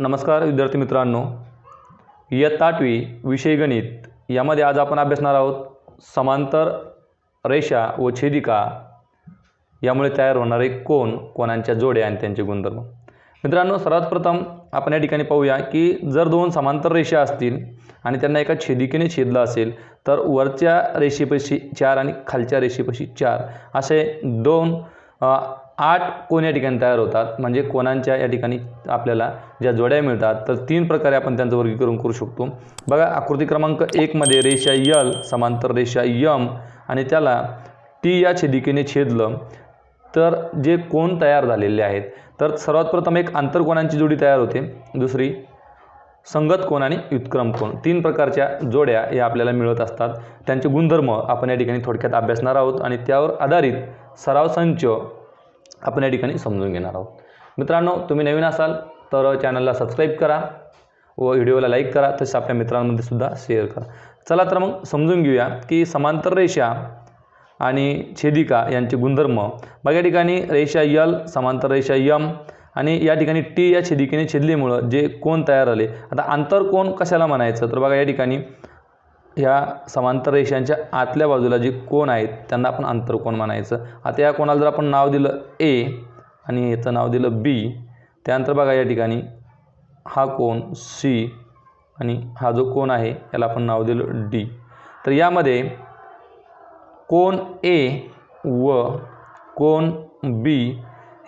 नमस्कार विद्यार्थी मित्रांनो. इयत्ता आठवी विषय गणित यामध्ये आज आपण अभ्यासणार आहोत समांतर रेषा व छेदिका. यामुळे तयार होणारे कोण कोणांच्या जोड्या आणि त्यांचे गुणधर्म. मित्रांनो सर्वात प्रथम आपण या ठिकाणी पाहूया की जर दोन समांतर रेषा असतील आणि त्यांना एका छेदिकेने छेदलं असेल तर वरच्या रेषेपाशी चार आणि खालच्या रेषेपाशी चार असे दोन आठ कोण या ठिकाणी तयार होतात? म्हणजे कोणांच्या या ठिकाणी आपल्याला ज्या जोड्या मिळतात तर तीन प्रकारे आपण त्यांचं वर्गीकरण करू शकतो. बघा आकृती क्रमांक एकमध्ये रेषा यल समांतर रेषा यम आणि त्याला टी या छेदिकेने छेदलं. तर जे कोण तयार झालेले आहेत? तर सर्वात प्रथम एक आंतरकोणांची जोडी तयार होते. दुसरी संगत कोण आणि व्युत्क्रम कोण? तीन प्रकारच्या जोड्या या आपल्याला मिळत असतात. त्यांचे गुणधर्म आपण या ठिकाणी थोडक्यात अभ्यासणार आहोत आणि त्यावर आधारित सराव संच आपण या ठिकाणी समजून घेणार आहोत. मित्रांनो तुम्ही नवीन असाल तर चॅनलला सबस्क्राईब करा व व्हिडिओला लाईक करा तसेच आपल्या मित्रांमध्ये सुद्धा शेअर करा. चला तर मग समजून घेऊया की समांतर रेषा आणि छेदिका यांचे गुणधर्म. मग या ठिकाणी रेषा यल समांतर रेषा यम आणि या ठिकाणी टी या छेदिकेने छेदल्यामुळं जे कोण तयार झाले. आता आंतरकोण कशाला म्हणायचं? तर बघा या ठिकाणी ह्या समांतर रेषांच्या आतल्या बाजूला जे कोण आहेत त्यांना आपण आंतरकोण म्हणायचं. आता या कोणाला जर आपण नाव दिलं ए आणि याचं नाव दिलं बी त्यानंतर बघा या ठिकाणी हा कोण सी आणि हा जो कोण आहे याला आपण नाव दिलं डी तर यामध्ये कोण ए व कोण बी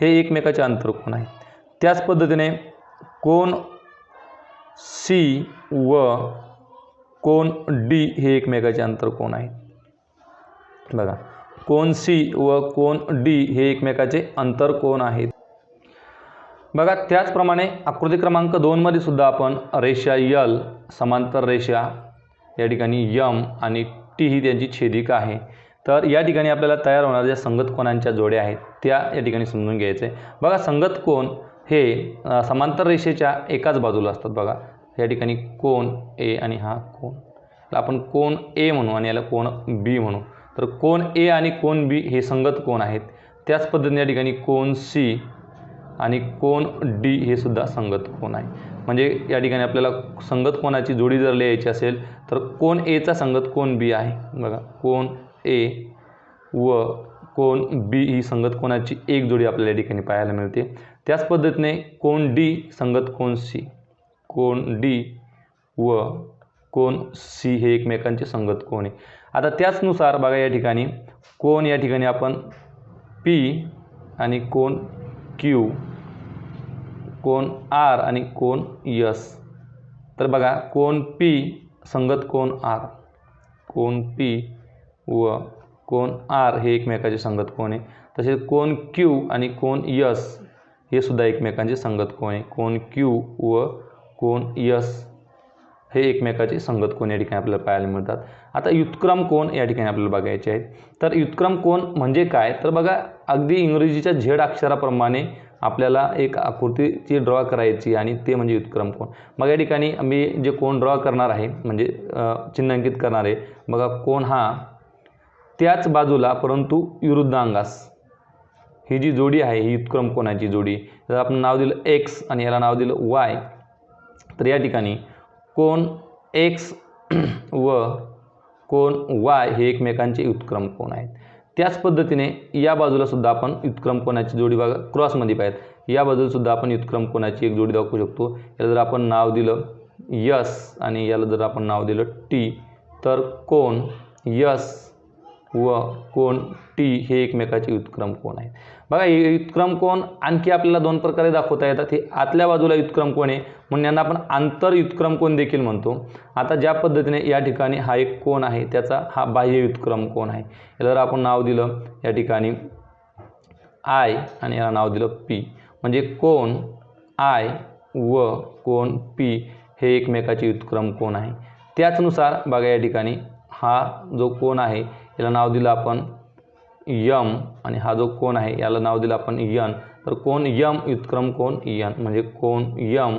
हे एकमेकाचे आंतरकोण आहे त्याच पद्धतीने कोण सी व कोण डी हे एकमेकाचे अंतरकोण आहेत. बघा कोण सी व कोण डी हे एकमेकाचे अंतरकोण आहेत. बघा त्याचप्रमाणे आकृती क्रमांक दोनमध्ये सुद्धा आपण रेषा यल समांतर रेषा या ठिकाणी यम आणि टी ही त्यांची छेदिका आहे. तर या ठिकाणी आपल्याला तयार होणाऱ्या ज्या संगत कोणांच्या जोड्या आहेत त्या या ठिकाणी समजून घ्यायचं. आहे. बघा संगत कोण हे समांतर रेषेच्या एकाच बाजूला असतात बघा. या ठिकाणी कोण ए आणि हा कोण आपण कोण ए म्हणू आणि याला कोण बी म्हणू. तर कोण ए आणि कोण बी हे संगत कोण आहेत. त्याच पद्धतीने या ठिकाणी कोण सी आणि कोण डी हे सुद्धा संगत कोण आहे. म्हणजे या ठिकाणी आपल्याला संगत कोणाची जोडी जर लिहायची असेल तर कोण एचा संगत कोण बी आहे. बघा कोण ए व कोण बी ही संगत कोणाची एक जोडी आपल्याला या ठिकाणी पाहायला मिळते. त्याच पद्धतीने कोण डी संगत कोण सी. कोण डी व कोण सी हे एकमेकांचे संगत कोण आहे? आता त्याचनुसार बघा या ठिकाणी कोण या ठिकाणी आपण पी आणि कोण क्यू कोण आर आणि कोण यस. तर बघा कोण पी संगत कोण आर? कोण पी व कोण आर हे एकमेकाचे संगत कोण आहे? तसेच कोण क्यू आणि कोण यस हे सुद्धा एकमेकांचे संगत कोण आहे? कोण क्यू व कोण यस हे एकमेकाचे संगत कोण या ठिकाणी आपल्याला पाहायला मिळतात. आता व्युत्क्रम कोण या ठिकाणी आपल्याला बघायचे आहेत. तर व्युत्क्रम कोण म्हणजे काय? तर बघा अगदी इंग्रजीच्या झेड अक्षराप्रमाणे आपल्याला एक आकृतीची ड्रॉ करायची आणि ते म्हणजे व्युत्क्रम कोण. मग या ठिकाणी मी जे कोण ड्रॉ करणार आहे म्हणजे चिन्हांकित करणार आहे. बघा कोण हा? त्याच बाजूला परंतु विरुद्धांगास. ही जी जोडी आहे ही व्युत्क्रम कोणाची जोडी? जर आपण नाव दिलं एक्स आणि याला नाव दिलं वाय तर या ठिकाणी कोण एक्स व कोण वाय हे एकमेकांचे व्युत्क्रम कोण आहेत. त्याच पद्धतीने या बाजूला सुद्धा आपण व्युत्क्रम कोणाची जोडी बघा क्रॉसमध्ये पाहिजे या बाजूला सुद्धा आपण व्युत्क्रम कोणाची एक जोडी दाखवू शकतो. याला जर आपण नाव दिलं यस आणि याला जर आपण नाव दिलं टी तर कोण यस व कोण टी हे एकमेकाचे व्युत्क्रम कोण आहेत. बघा हे व्युत्क्रम कोण आणखी आपल्याला दोन प्रकारे दाखवता येतात. हे आतल्या बाजूला व्युत्क्रम कोण आहे? म्हणून यांना आपण आंतर व्युत्क्रम कोण देखील म्हणतो. आता ज्या पद्धतीने या ठिकाणी हा एक कोण आहे त्याचा हा बाह्य व्युत्क्रम कोण आहे? याला जर आपण नाव दिलं या ठिकाणी आय आणि याला नाव दिलं पी म्हणजे कोण आय व कोण पी हे एकमेकाचे व्युत्क्रम कोण आहे? त्याचनुसार बघा या ठिकाणी हा जो कोण आहे याला नाव दिलं आपण यम आणि हा जो कोण आहे याला नाव दिलं आपण यन. तर कोण यम व्युत्क्रम कोण यन. म्हणजे कोण यम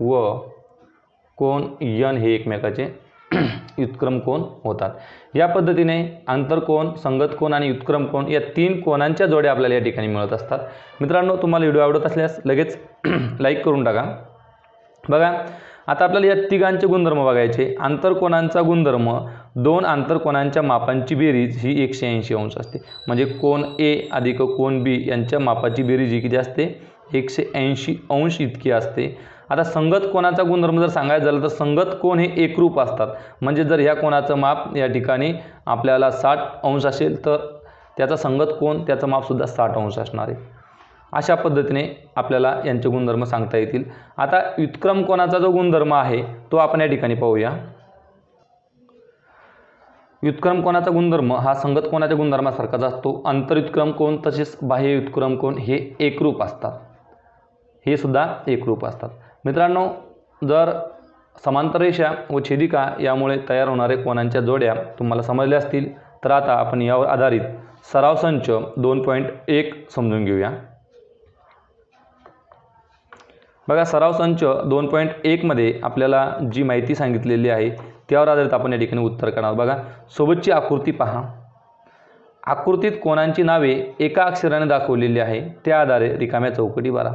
व कोण यन हे एकमेकाचे व्युत्क्रम कोण होतात. या पद्धतीने आंतरकोण संगत कोण आणि व्युत्क्रम कोण या तीन कोणांच्या जोड्या आपल्याला या ठिकाणी मिळत असतात. मित्रांनो तुम्हाला व्हिडिओ आवडत असल्यास लगेच लाईक करून टाका. बघा आता आपल्याला या तिघांचे गुणधर्म बघायचे. आंतरकोणांचा गुणधर्म दोन आंतरकोनांच्या मापांची बेरीज ही एकशे ऐंशी अंश असते. म्हणजे कोण ए अधिक कोन बी यांच्या मापाची बेरीज ही किती असते? एकशे ऐंशी अंश इतकी असते. आता संगत कोणाचा गुणधर्म जर सांगायचं झालं तर संगत कोण हे एकरूप असतात. म्हणजे जर ह्या कोणाचं माप या ठिकाणी आपल्याला साठ अंश असेल तर त्याचा संगत कोण त्याचं मापसुद्धा साठ अंश असणार आहे. अशा पद्धतीने आपल्याला यांचे गुणधर्म सांगता येतील. आता व्युत्क्रम कोणाचा जो गुणधर्म आहे तो आपण या ठिकाणी पाहूया. व्युत्क्रम कोणाचा गुणधर्म? हा संगत कोणाच्या गुणधर्मासारखाच असतो आंतरव्युत्क्रम कोण तसेच बाह्य व्युत्क्रम कोण? हे एकरूप असतात. हे सुद्धा एकरूप असतात. मित्रांनो जर समांतर रेषा व छेदिका यामुळे तयार होणारे कोणांच्या जोड्या तुम्हाला समजल्या असतील तर आता आपण यावर आधारित सराव संच दोन पॉईंट एक समजून घेऊया. बघा सराव संच दोन पॉईंट एकमध्ये आपल्याला जी माहिती सांगितलेली आहे त्यावर आधारित आपण या ठिकाणी उत्तर करणार. बघा सोबतची आकृती पहा. आकृतीत कोणांची नावे एका अक्षराने दाखवलेली आहे त्या आधारे रिकाम्या चौकटी बारा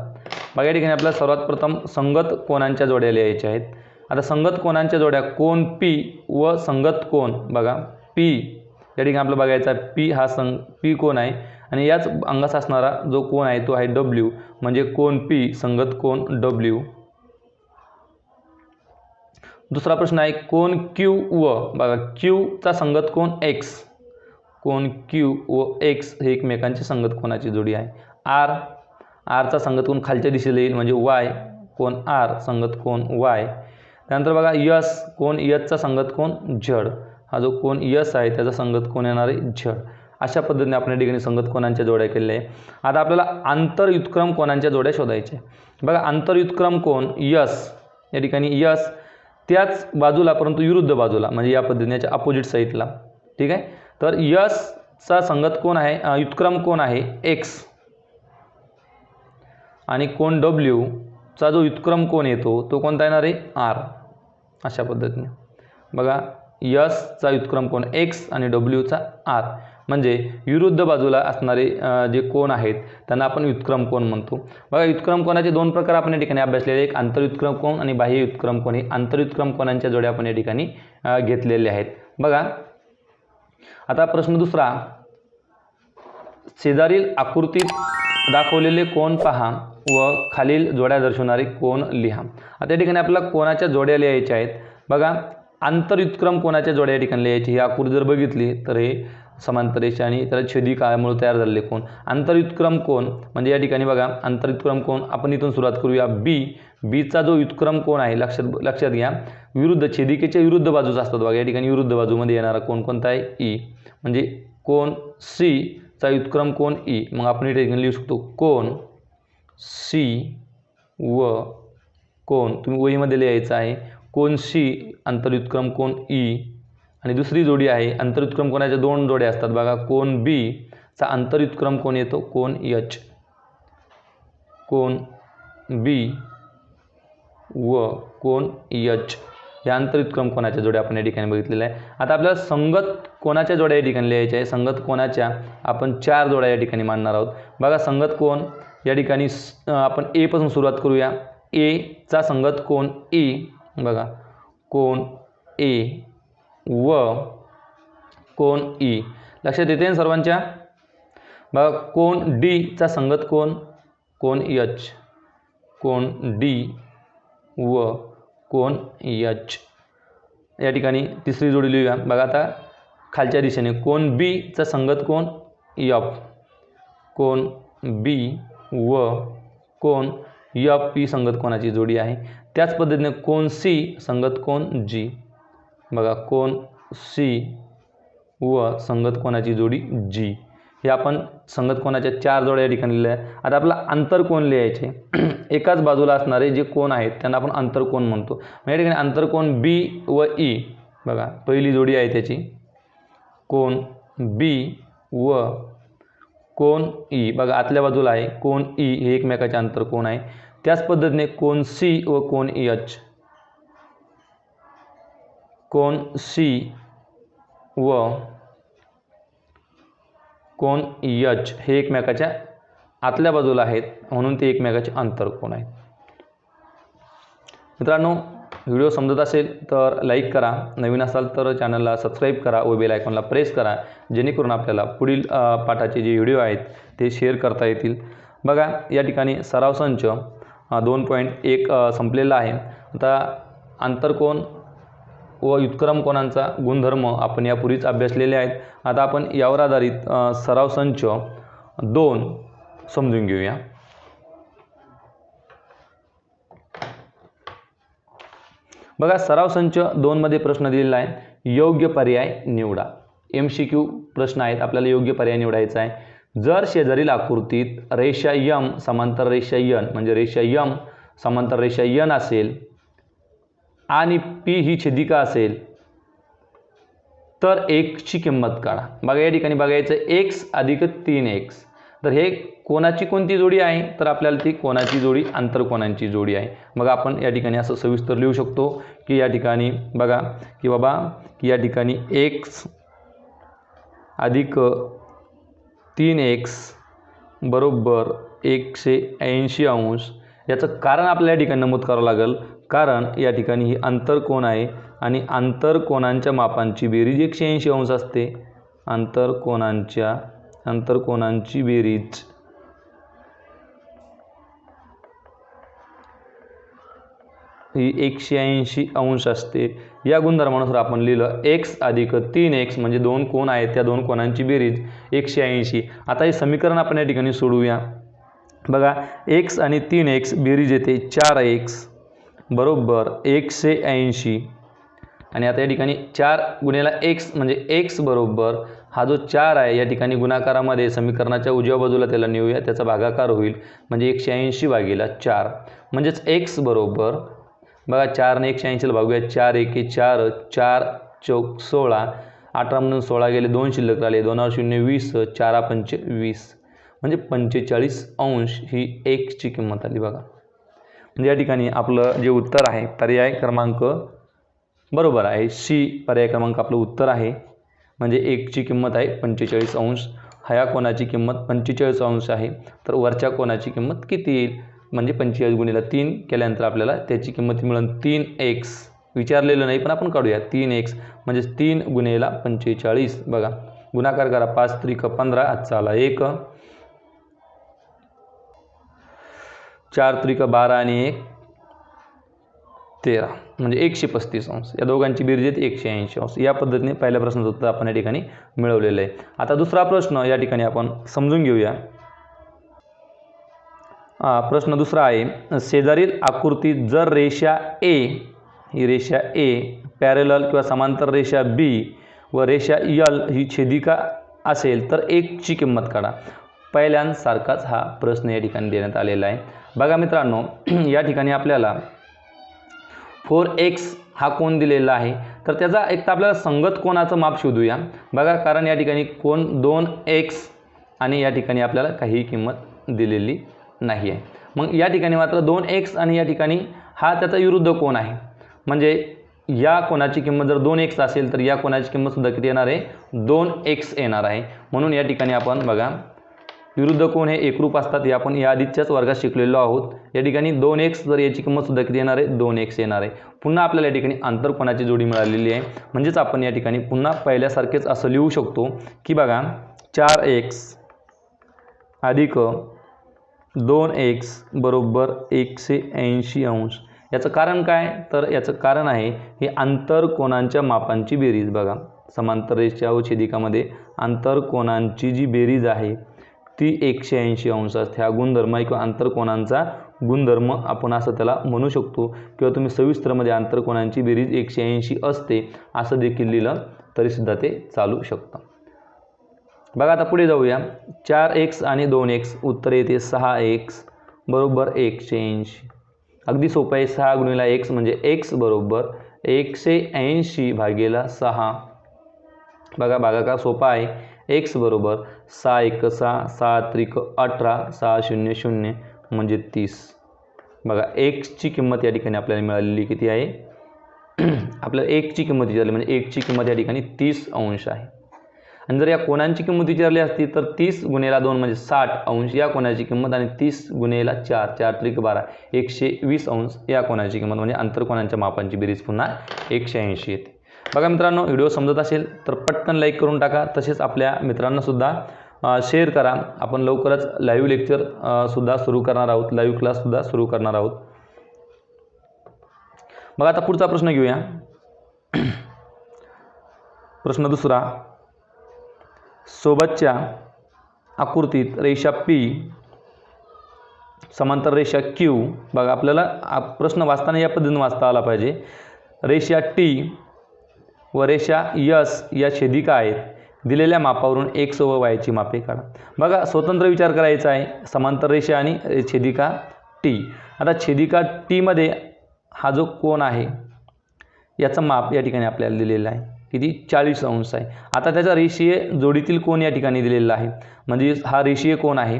बघा या ठिकाणी आपल्याला सर्वात प्रथम संगत कोणांच्या जोड्या लिहायच्या आहेत. आता संगत कोणांच्या जोड्या? कोण पी व संगत कोण? बघा पी. या ठिकाणी आपलं बघायचा पी हा संग पी कोण आहे? आणि याच अंगास असणारा जो कोण आहे तो आहे डब्ल्यू म्हणजे कोण पी संगत कोण डब्ल्यू दुसरा प्रश्न आहे कोण क्यू व बघा क्यूचा संगत कोण? एक्स कोण क्यू व एक्स हे एकमेकांची संगत कोणाची जोडी आहे? आर आरचा संगत कोण खालच्या दिशेला येईल म्हणजे वाय कोण आर संगत कोण वाय त्यानंतर बघा यस कोण यसचा संगत कोण? झड. हा जो कोण यस आहे त्याचा संगत कोण येणार आहे? झड. अशा पद्धतीने आपण या ठिकाणी संगत कोणांच्या जोड्या केलेल्या आहे. आता आपल्याला आंतरयुत्क्रम कोणांच्या जोड्या शोधायच्या बघा आंतरयुत्क्रम कोण? यस. या ठिकाणी यस. त्याच बाजूला परंतु विरुद्ध बाजूला म्हणजे या पद्धतीने याच्या अपोजिट साईडला ठीक आहे? तर यसचा संगत कोण आहे? अ, कोण आहे? एक्स आणि कोण डब्ल्यूचा जो व्युत्क्रम कोण येतो तो कोणता येणार आहे? आर अशा पद्धतीने. बघा यसचा व्युत्क्रम कोण? एक्स आणि डब्ल्यूचा आर म्हणजे विरुद्ध बाजूला असणारे जे कोण आहेत त्यांना आपण व्युत्क्रम कोण म्हणतो? बघा व्युत्क्रम कोणाचे दोन प्रकार आपण या ठिकाणी अभ्यासलेले एक आंतरव्युत्क्रम कोण आणि बाह्य व्युत्क्रम कोण. हे आंतरव्युत्क्रम कोणांच्या जोड्या आपण या ठिकाणी घेतलेले आहेत. बघा आता प्रश्न दुसरा. शेजारील आकृतीत दाखवलेले कोण पहा व खालील जोड्या दर्शवणारे कोण लिहा. आता या ठिकाणी आपल्याला कोणाच्या जोड्या लिहायच्या आहेत? बघा आंतरव्युत्क्रम कोणाच्या जोड्या या ठिकाणी लिहायची? ही आकृती जर बघितली तर हे समांतर रेषा आणि त्याला छेदिकामुळे तयार झालेले कोण? आंतरव्युत्क्रम कोण? म्हणजे या ठिकाणी बघा आंतरव्युत्क्रम कोण? आपण इथून सुरुवात करूया. बी बीचा जो व्युत्क्रम कोण आहे? लक्षात लक्षात घ्या. विरुद्ध छेदिकेच्या विरुद्ध बाजूचा असतात बघा. या ठिकाणी विरुद्ध बाजूमध्ये येणारा कोण कोणता आहे? ई. म्हणजे कोण? सी चा व्युत्क्रम कोण? ई. मग आपण इथे लिहू शकतो कोण? सी व कोण? तुम्ही वहीमध्ये लिहायचं आहे. कोण सी? आंतरव्युत्क्रम कोण? ई. आणि दुसरी जोडी आहे आंतरव्युत्क्रम कोणाच्या? दोन जोड्या असतात बघा. कोण बी चा आंतरव्युत्क्रम कोण येतो? कोण यच कोण बी व कोण यच या आंतरव्युत्क्रम कोणाच्या जोड्या आपण या ठिकाणी बघितलेल्या आहे आता आपल्याला संगत कोणाच्या जोड्या या ठिकाणी लिहायच्या आहे? संगत कोणाच्या? आपण चार जोड्या या ठिकाणी मांडणार आहोत. बघा संगत कोण? या ठिकाणी आपण एपासून सुरुवात करूया. एचा संगत कोण ए e. बघा कोण ए व कोण ई? लक्षात येते सर्वांच्या. बघा कोण डीचा संगत कोण? कोण यच. कोण डी व कोण यच. या ठिकाणी तिसरी जोडी लिहूया. बघा आता खालच्या दिशेने. कोण बीचा संगत कोण? यफ कोण बी व कोण यफ ही संगत कोणाची जोडी आहे? त्याच पद्धतीने कोण सी संगत कोण जी? बघा कोण सी व संगत कोणाची जोडी? जी. हे आपण संगत कोणाच्या चार जोड्या या ठिकाणी लिहिल्या आहे आता आपला आंतरकोण लिहायचे? एकाच बाजूला असणारे जे कोण आहेत त्यांना आपण आंतरकोण म्हणतो. मग या ठिकाणी आंतरकोण बी व ई. बघा पहिली जोडी आहे त्याची. कोण? बी व कोण ई. बघा आतल्या बाजूला आहे. कोण ई हे एकमेकाचे आंतरकोण आहे? त्याच पद्धतीने कोण सी व कोण एच कोण सी व कोण यच हे एकमेकाच्या आतल्या बाजूला आहेत म्हणून ते एकमेकाचे अंतरकोण आहेत? मित्रांनो व्हिडिओ समजत असेल तर लाईक करा. नवीन असाल तर चॅनलला सबस्क्राईब करा व बेल आयकॉनला प्रेस करा जेणेकरून आपल्याला पुढील पाठाचे जे व्हिडिओ आहेत ते शेअर करता येतील. बघा या ठिकाणी सराव संच दोन पॉईंट एक संपलेला आहे. आता आंतरकोण व व्युत्क्रम कोणांचा गुणधर्म आपण यापूर्वीच अभ्यासलेले आहेत. आता आपण यावर आधारित सराव संच दोन समजून घेऊया. बघा सराव संच दोनमध्ये प्रश्न दिलेला आहे. योग्य पर्याय निवडा. एम सी क्यू प्रश्न आहेत. आपल्याला योग्य पर्याय निवडायचा आहे. जर शेजारील आकृतीत रेषा यम समांतर रेषा यन म्हणजे रेषा यम समांतर रेषा यन असेल आणि पी ही छेदिका असेल तर एकची किंमत काढा. बघा या ठिकाणी बघायचं एक्स अधिक तीन एक्स तर हे कोणाची कोणती जोडी आहे? तर आपल्याला ती कोणाची जोडी? आंतरकोणांची जोडी आहे. मग आपण या ठिकाणी असं सविस्तर लिहू शकतो की या ठिकाणी बघा की बाबा की या ठिकाणी एक्स अधिक तीन एक्स बरोबर एकशे ऐंशी अंश. याचं कारण आपल्याला या ठिकाणी नमूद करावं लागेल. कारण या ठिकाणी ही आंतरकोण आहे आणि आंतरकोणांच्या मापांची बेरीज एकशे ऐंशी अंश असते. आंतरकोणांच्या आंतरकोणांची बेरीज. ही एकशे ऐंशी अंश असते. या गुणधर्मानुसार आपण लिहिलं एक्स अधिक तीन एक्स म्हणजे दोन कोण आहेत त्या दोन कोणांची बेरीज एकशे ऐंशी. आता हे समीकरण आपण या ठिकाणी सोडवूया बघा एक्स आणि तीन एक्स बेरीज येते चार एक्स बरोबर एकशे ऐंशी. आणि आता या ठिकाणी चार गुन्हेला एक्स म्हणजे एक्स बरोबर हा जो चार आहे या ठिकाणी गुणाकारामध्ये समीकरणाच्या उजव्या बाजूला त्याला नेऊया त्याचा भागाकार होईल म्हणजे एकशे ऐंशी भागीला चार. म्हणजेच एक्स बरोबर बघा चारने एकशे ऐंशीला भागूया चार एके चार चार चौक सोळा अठरा म्हणून सोळा गेले दोन शिल्लक राहिले दोनावर शून्य वीस चारा पंचे वीस म्हणजे पंचेचाळीस अंश ही एक्सची किंमत आली बघा. म्हणजे या ठिकाणी आपलं जे उत्तर आहे पर्याय क्रमांक बरोबर आहे. सी पर्याय क्रमांक आपलं उत्तर आहे. म्हणजे एकची किंमत आहे पंचेचाळीस अंश. हया कोणाची किंमत पंचेचाळीस अंश आहे. तर वरच्या कोणाची किंमत किती येईल? म्हणजे पंचेचाळीस गुणीला तीन केल्यानंतर आपल्याला त्याची किंमत मिळून तीन एक्स. विचारलेलं नाही पण आपण काढूया. तीन एक्स म्हणजे तीन गुन्हेला पंचेचाळीस. बघा गुणाकार करा. पाच त्रिक पंधरा आजचा आला एक. चार त्रिक बारा आणि एक तेरा. म्हणजे एकशे पस्तीस अंश. या दोघांची बिरजेत एकशे ऐंशी अंश. या पद्धतीने पहिल्या प्रश्नाचं उत्तर आपण या ठिकाणी मिळवलेलं आहे. आता दुसरा प्रश्न या ठिकाणी आपण समजून घेऊया. हा, प्रश्न दुसरा आहे शेजारील आकृतीत जर रेषा ए ही रेषा ए पॅरेलल किंवा समांतर रेषा बी व रेषा यल ही छेदिका असेल तर एकची किंमत काढा. पहिल्यांसारखाच हा प्रश्न या ठिकाणी देण्यात आलेला आहे. बघा मित्रांनो या ठिकाणी आपल्याला फोर एक्स हा कोण दिलेला आहे. तर त्याचा एक तर आपल्याला संगत कोणाचं माप शोधूया. बघा कारण या ठिकाणी कोण दोन एक्स आणि या ठिकाणी आपल्याला काहीही किंमत दिलेली नाही आहे मग या ठिकाणी मात्र दोन एक्स आणि या ठिकाणी हा त्याचा विरुद्ध कोण आहे. म्हणजे या कोणाची किंमत जर दोन एक्स असेल तर या कोणाची किंमतसुद्धा किती येणार आहे? दोन एक्स येणार आहे. म्हणून या ठिकाणी आपण बघा विरुद्ध कोण हे एकरूप असतात हे आपण या आधीच्याच वर्गात शिकलेलो आहोत. या ठिकाणी दोन एक्स जर याची किंमतसुद्धा किती येणार आहे? दोन एक्स येणार आहे. पुन्हा आपल्याला या ठिकाणी आंतरकोणाची जोडी मिळालेली आहे. म्हणजेच आपण या ठिकाणी पुन्हा पहिल्यासारखेच असं लिहू शकतो की बघा चार एक्स अधिक दोन एक्स बरोबर एकशे ऐंशी अंश. याचं कारण काय? तर याचं कारण आहे हे आंतरकोणांच्या मापांची बेरीज बघा. समांतर रेषा व छेदिकामध्ये आंतरकोणांची जी बेरीज आहे ती एकशे ऐंशी अंश असते. हा गुणधर्म किंवा आंतरकोणांचा गुणधर्म आपण असं त्याला म्हणू शकतो. किंवा तुम्ही सविस्तरमध्ये आंतरकोणांची बेरीज एकशे ऐंशी असते असं देखील लिहिलं तरीसुद्धा ते चालू शकतं. बघा आता पुढे जाऊया. चार एक्स आणि दोन एक्स उत्तर येते सहा एक्स बरोबर एकशे ऐंशी. अगदी सोपं आहे. सहा गुणिला एक्स म्हणजे एक्स बरोबर एकशे ऐंशी भागेला सहा. बघा भागाकार सोपा आहे. एक्स बरोबर सहा एक सहा सहा त्रिक अठरा सहा शून्य शून्य म्हणजे तीस. बघा एक्सची किंमत या ठिकाणी आपल्याला मिळालेली किती आहे? आपल्याला एकची किंमत विचारली म्हणजे एकची किंमत या ठिकाणी तीस अंश आहे. आणि जर या कोणांची किंमत विचारली असती तर तीस गुन्हेला दोन म्हणजे साठ अंश. या कोणाची किंमत? आणि तीस गुन्हेला चार चार त्रिक बारा एकशे वीस अंश. या कोणाची किंमत? म्हणजे आंतरकोणांच्या मापांची बेरीज पुन्हा एकशे ऐंशी येते. बघा मित्रांनो व्हिडिओ समजत असेल तर पटकन लाईक करून टाका. तसेच आपल्या मित्रांनासुद्धा शेअर करा. आपण लवकरच लाईव्ह लेक्चर सुद्धा सुरू करणार आहोत. लाईव्ह क्लाससुद्धा सुरू करणार आहोत. बघा आता पुढचा प्रश्न घेऊया. प्रश्न दुसरा. सोबतच्या आकृतीत रेषा पी समांतर रेषा क्यू बघा आपल्याला प्रश्न वाचताना या पद्धतीने वाचता आला पाहिजे. रेषा टी व रेषा यस या छेदिका आहेत? दिलेल्या मापावरून एक्स व वायची मापे काढा. बघा स्वतंत्र विचार करायचा आहे. समांतर रेषा आणि छेदिका टी आता छेदिका टीमध्ये हा जो कोण आहे याचं माप या ठिकाणी आपल्याला दिलेलं आहे. किती? चाळीस अंश आहे. आता त्याचा रेषीय जोडीतील कोण या ठिकाणी दिलेला आहे. म्हणजे हा रेषीय कोण आहे.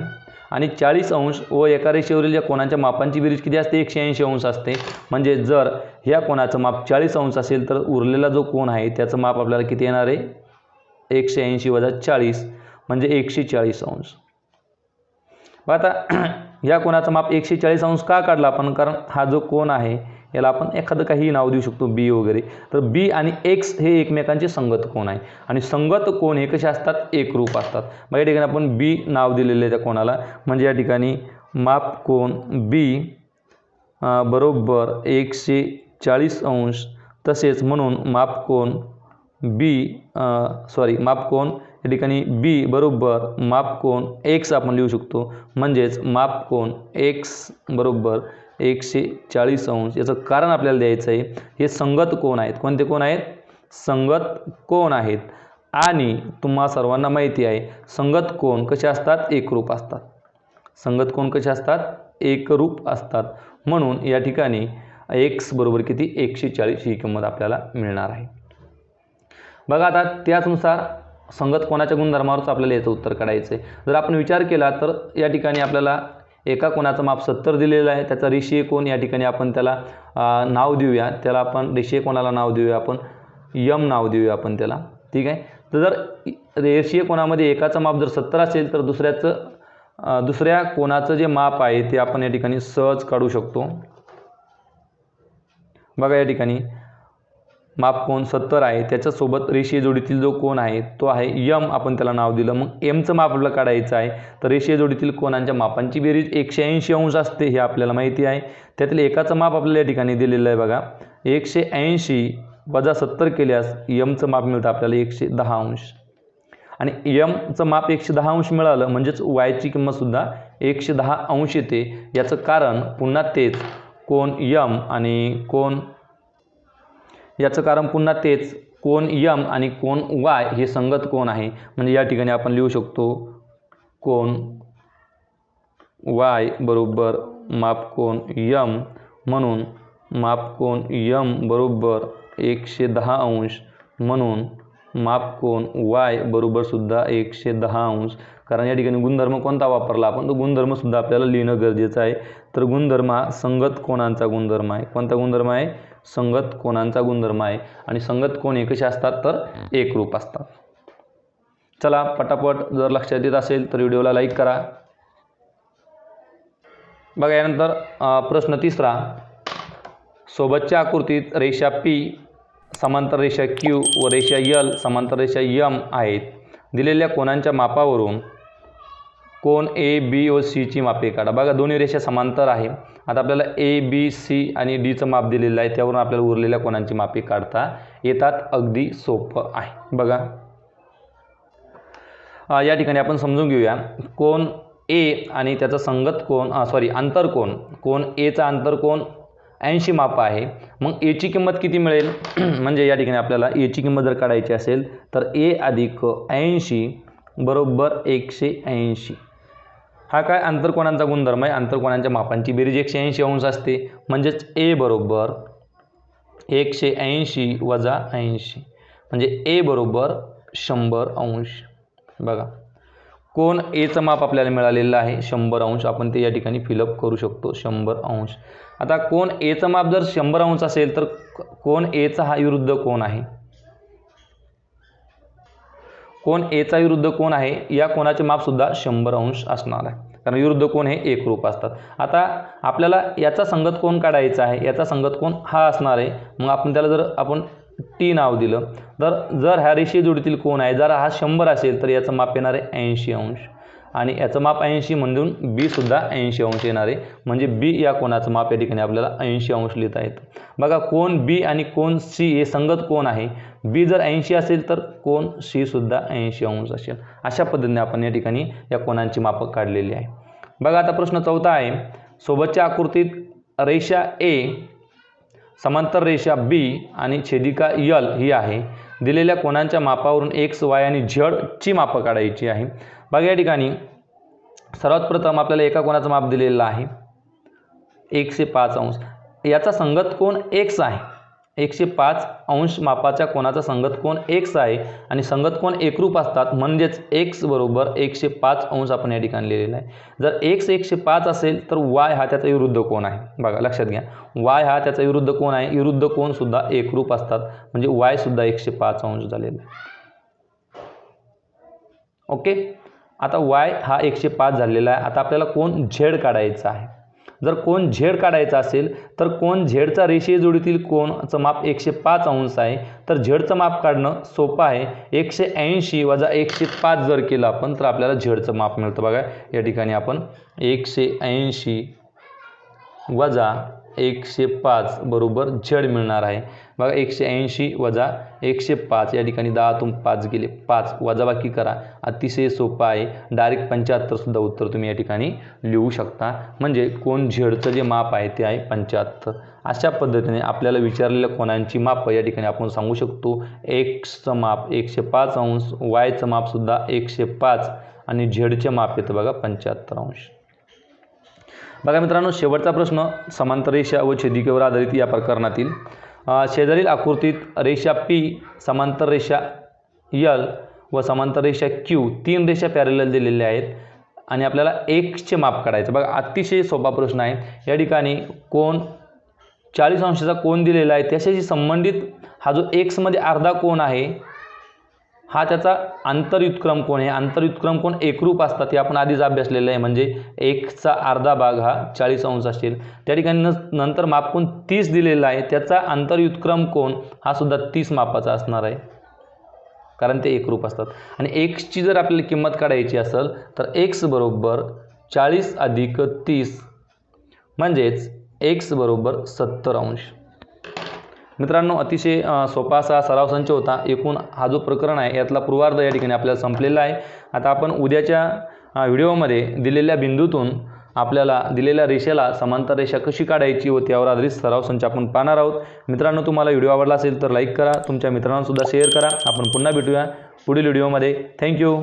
आणि चाळीस अंश व एका रेषेवरील या कोणाच्या मापांची बेरीज किती असते? एकशे ऐंशी अंश असते. म्हणजे जर ह्या कोणाचं माप चाळीस अंश असेल तर उरलेला जो कोण आहे त्याचं माप आपल्याला किती येणार आहे? एकशे ऐंशी वजा चाळीस म्हणजे एकशे चाळीस अंश. आता ह्या कोणाचं माप एकशे चाळीस अंश का काढला आपण? कारण हा जो कोण आहे याला आपण एखादं काहीही नाव देऊ शकतो बी वगैरे. तर बी आणि एक्स हे एकमेकांचे संगत कोण आहे? आणि संगत कोण हे कसे असतात? एकरूप असतात. मग या ठिकाणी आपण बी नाव दिलेलं आहे त्या कोणाला. म्हणजे या ठिकाणी माप कोण? बी बरोबर एकशे चाळीस अंश. तसेच म्हणून माप कोण? बी सॉरी माप कोण? या ठिकाणी बी बरोबर माप कोण? एक्स आपण लिहू शकतो. म्हणजेच माप कोण? एक्स बरोबर एकशे चाळीस अंश. याचं कारण आपल्याला द्यायचं आहे हे संगत कोण आहेत? कोणते कोण आहेत? संगत कोण आहेत? आणि तुम्हा सर्वांना माहिती आहे संगत कोण कसे असतात? एकरूप असतात. संगत कोण कसे असतात? एकरूप असतात. म्हणून या ठिकाणी एक्स बरोबर किती? एकशे चाळीस ही किंमत आपल्याला मिळणार आहे. बघा आता त्याचनुसार संगत कोणाच्या गुणधर्मावरच आपल्याला याचं उत्तर काढायचं आहे जर आपण विचार केला तर या ठिकाणी आपल्याला एका कोणाचं माप सत्तर दिलेलं आहे त्याचा रेषीय कोण या ठिकाणी आपण त्याला नाव देऊया. त्याला आपण रेषीय कोणाला नाव देऊया? आपण यम नाव देऊया आपण त्याला. ठीक आहे? तर जर रेषीय कोणामध्ये एकाचं माप जर सत्तर असेल तर दुसऱ्याचं दुसऱ्या कोणाचं जे माप आहे ते आपण या ठिकाणी सहज काढू शकतो. बघा या ठिकाणी. माप कोण सत्तर आहे? त्याच्यासोबत रेषीय जोडीतील जो कोण आहे तो आहे यम. आपण त्याला नाव दिलं. मग एमचं माप आपल्याला काढायचं आहे. तर रेषीय जोडीतील कोणांच्या मापांची बेरीज एकशे ऐंशी अंश असते हे आपल्याला माहिती आहे. त्यातील एकाचं माप आपल्याला या ठिकाणी दिलेलं आहे बघा. एकशे ऐंशी वजा सत्तर केल्यास यमचं माप मिळतं आपल्याला एकशे दहा अंश. आणि यमचं माप एकशे दहा अंश मिळालं म्हणजेच वायची किंमतसुद्धा एकशे दहा अंश येते. याचं कारण पुन्हा तेच. कोण यम आणि कोण याचं कारण पुन्हा तेच कोण यम आणि कोण वाय हे संगत कोण आहे? म्हणजे या ठिकाणी आपण लिहू शकतो कोण वाय बरोबर माप कोण यम म्हणून माप कोण यम बरोबर एकशे दहा अंश म्हणून माप कोण वाय बरोबरसुद्धा एकशे दहा अंश. कारण या ठिकाणी गुणधर्म कोणता वापरला? आपण तो गुणधर्मसुद्धा आपल्याला लिहिणं गरजेचं आहे. तर गुणधर्म हा संगत कोणांचा गुणधर्म आहे? कोणता गुणधर्म आहे? संगत कोणांचा गुणधर्म आहे आणि संगत कोण हे कसे असतात तर एकरूप असतात. चला पटापट जर लक्षात येत असेल तर व्हिडिओला लाईक करा. बघा यानंतर प्रश्न तिसरा. सोबतच्या आकृतीत रेषा पी समांतर रेषा क्यू व रेषा यल समांतर रेषा यम आहेत. दिलेल्या कोणांच्या मापावरून कोण ए बी व सीची मापे काढा. बघा दोन्ही रेषा समांतर आहे. आता आपल्याला ए बी सी आणि डीचं माप दिलेलं आहे. त्यावरून आपल्याला उरलेल्या कोणांची मापे काढता येतात? अगदी सोपं आहे. बघा. या ठिकाणी आपण समजून घेऊया. कोण ए आणि त्याचा संगत कोण सॉरी आंतरकोण कोण एचा आंतरकोण ऐंशी माप आहे. मग एची किंमत किती मिळेल? म्हणजे या ठिकाणी आपल्याला एची किंमत जर काढायची असेल तर ए अधिक ऐंशी बरोबर एकशे ऐंशी. हा काय आंतरकोणांचा गुणधर्म आहे. आंतरकोणांच्या मापांची बेरीज एकशे ऐंशी अंश असते. म्हणजेच ए बरोबर एकशे ऐंशी वजा ऐंशी. म्हणजे ए बरोबर शंभर अंश. बघा. कोण एचं माप आपल्याला मिळालेलं आहे? शंभर अंश. आपण ते या ठिकाणी फिलअप करू शकतो. शंभर अंश. आता कोण एचं माप जर शंभर अंश असेल तर कोण एचा हा विरुद्ध कोण आहे? कोण एचा विरुद्ध कोण आहे या कोणाचे मापसुद्धा शंभर अंश असणार आहे. कारण विरुद्ध कोण हे एकरूप असतात. आता आपल्याला याचा संगत कोण काढायचा आहे याचा संगत कोण हा असणार आहे मग आपण त्याला जर आपण टी नाव दिलं तर जर ह्या रेषे जोडीतील कोण आहे जर हा शंभर असेल तर याचं माप येणार आहे ऐंशी अंश. आणि याचं माप ऐंशी म्हणून बीसुद्धा ऐंशी अंश येणार आहे. म्हणजे बी या कोणाचं माप या ठिकाणी आपल्याला ऐंशी अंश लिहिता येतं. बघा कोण बी आणि कोण सी हे संगत कोण आहे. बी जर ऐंशी असेल तर कोण सीसुद्धा ऐंशी अंश असेल. अशा पद्धतीने आपण या ठिकाणी या कोणांची मापं काढलेली आहे. बघा आता प्रश्न चौथा आहे. सोबतच्या आकृतीत रेषा ए समांतर रेषा बी आणि छेदिका यल ही आहे. दिलेल्या कोणांच्या मापावरून एक्स वाय आणि झडची मापं काढायची आहे. बघा या ठिकाणी. सर्वात प्रथम आपल्याला एका कोणाचं माप दिलेलं आहे. एकशे पाच अंश. याचा संगत कोण एक्स आहे. एकशे पाच अंश मापाच्या कोणाचा संगत कोण एक्स आहे. आणि संगत कोण एकरूप असतात. म्हणजेच एक्स बरोबर एकशे पाच अंश आपण या ठिकाणी लिहिलेला आहे. जर एक्स एकशे पाच असेल तर वाय हा त्याचा विरुद्ध कोण आहे. बघा लक्षात घ्या. वाय हा त्याचा विरुद्ध कोण आहे. विरुद्ध कोणसुद्धा एकरूप असतात. म्हणजे वायसुद्धा एकशे पाच अंश झालेला आहे. ओके? आता वाय हा एकशे पाच झालेला आहे. आता आपल्याला कोण झेड काढायचा आहे? जर कोण झेड काढायचा असेल तर कोण झेडचा रेषीय जोडीतील कोणचं माप एकशे पाच अंश आहे? तर झेडचं माप काढणं सोपं आहे. एकशे ऐंशी वजा एकशे पाच जर केलं आपण तर आपल्याला झेडचं माप मिळतं. बघा या ठिकाणी आपण एकशे ऐंशी वजा एकशे पाच बरोबर झेड मिळणार आहे. बघा एकशे ऐंशी वजा एकशे पाच या ठिकाणी दहातून पाच गेले. पाच. वजाबाकी करा. अतिशय सोपं आहे. डायरेक्ट पंच्याहत्तरसुद्धा उत्तर तुम्ही या ठिकाणी लिहू शकता. म्हणजे कोण झेडचं जे माप आहे ते आहे पंच्याहत्तर. अशा पद्धतीने आपल्याला विचारलेल्या कोणांची माप या ठिकाणी आपण सांगू शकतो. एक्सचं माप एकशे पाच अंश वायचं मापसुद्धा एकशे पाच आणि झेडचे माप येतं बघा पंच्याहत्तर अंश. बघा मित्रांनो शेवटचा प्रश्न समांतर रेषा व छेदिकेवर आधारित या प्रकरणातील शेजारील आकृतीत रेषा पी समांतर रेषा यल व समांतर रेषा क्यू तीन रेषा पॅरेलल दिलेल्या आहेत. आणि आपल्याला एक्सचे माप काढायचं. बघा अतिशय सोपा प्रश्न आहे. या ठिकाणी कोण चाळीस अंशाचा कोण दिलेला आहे. त्याच्याशी संबंधित हा जो एक्समध्ये अर्धा कोण आहे हा त्याचा आंतरयुत्क्रम कोण आहे? आंतरयुत्क्रम कोण एकरूप असतात हे आपण आधीच अभ्यासलेलं आहे. म्हणजे एकचा अर्धा भाग हा चाळीस अंश असेल. त्या ठिकाणी न नंतर माप कोण तीस दिलेला आहे. त्याचा आंतरयुत्क्रम कोण हा सुद्धा तीस मापाचा असणार आहे. कारण ते एकरूप असतात. आणि एक्सची जर आपल्याला किंमत काढायची असेल तर एक्स बरोबर चाळीस अधिक तीस म्हणजेच एक्स बरोबर सत्तर अंश. मित्रांनो अतिशय सोपा असा सराव संच होता. एकूण हा जो प्रकरण आहे यातला पूर्वार्ध या ठिकाणी आपल्याला संपलेला आहे. आता आपण उद्याच्या व्हिडिओमध्ये दिलेल्या बिंदूतून आपल्याला दिलेल्या रेषेला समांतर रेषा कशी काढायची व त्यावर आधारित सराव संच आपण पाहणार आहोत. मित्रांनो तुम्हाला व्हिडिओ आवडला असेल तर लाईक करा. तुमच्या मित्रांनासुद्धा शेअर करा. आपण पुन्हा भेटूया पुढील व्हिडिओमध्ये. थँक्यू.